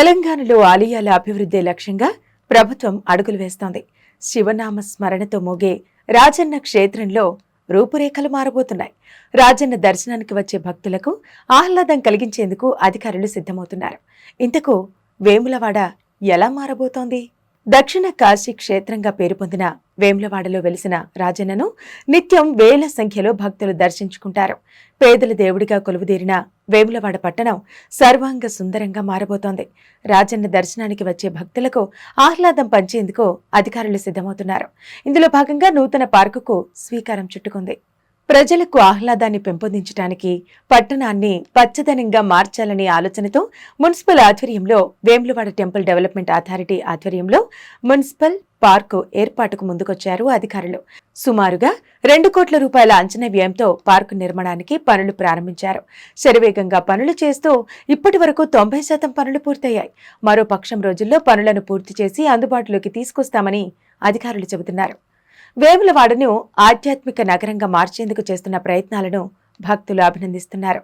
తెలంగాణలో ఆలయాల అభివృద్ధి లక్ష్యంగా ప్రభుత్వం అడుగులు వేస్తోంది. శివనామ స్మరణతో మోగే రాజన్న క్షేత్రంలో రూపురేఖలు మారబోతున్నాయి. రాజన్న దర్శనానికి వచ్చే భక్తులకు ఆహ్లాదం కలిగించేందుకు అధికారులు సిద్ధమవుతున్నారు. ఇంతకు వేములవాడ ఎలా మారబోతోంది? దక్షిణ కాశీ క్షేత్రంగా పేరు పొందిన వేములవాడలో వెలిసిన రాజన్నను నిత్యం వేల సంఖ్యలో భక్తులు దర్శించుకుంటారు. పేదల దేవుడిగా కొలువుదీరిన వేములవాడ పట్టణం సర్వాంగ సుందరంగా మారబోతోంది. రాజన్న దర్శనానికి వచ్చే భక్తులకు ఆహ్లాదం పంచేందుకు అధికారులు సిద్ధమవుతున్నారు. ఇందులో భాగంగా నూతన పార్కుకు స్వీకారం చుట్టుకుంది. ప్రజలకు ఆహ్లాదాన్ని పెంపొందించడానికి పట్టణాన్ని పచ్చదనంగా మార్చాలనే ఆలోచనతో మున్సిపల్ ఆధ్వర్యంలో వేములవాడ టెంపుల్ డెవలప్మెంట్ అథారిటీ ఆధ్వర్యంలో మున్సిపల్ పార్కు ఏర్పాటుకు ముందుకొచ్చారు అధికారులు. సుమారుగా రెండు కోట్ల రూపాయల అంచనా వ్యయంతో పార్కు నిర్మాణానికి పనులు ప్రారంభించారు. శరవేగంగా పనులు చేస్తూ ఇప్పటి వరకు తొంభై శాతం పనులు పూర్తయ్యాయి. మరో పక్షం రోజుల్లో పనులను పూర్తి చేసి అందుబాటులోకి తీసుకొస్తామని అధికారులు చెబుతున్నారు. వేములవాడను ఆధ్యాత్మిక నగరంగా మార్చేందుకు చేస్తున్న ప్రయత్నాలను భక్తులు అభినందిస్తున్నారు.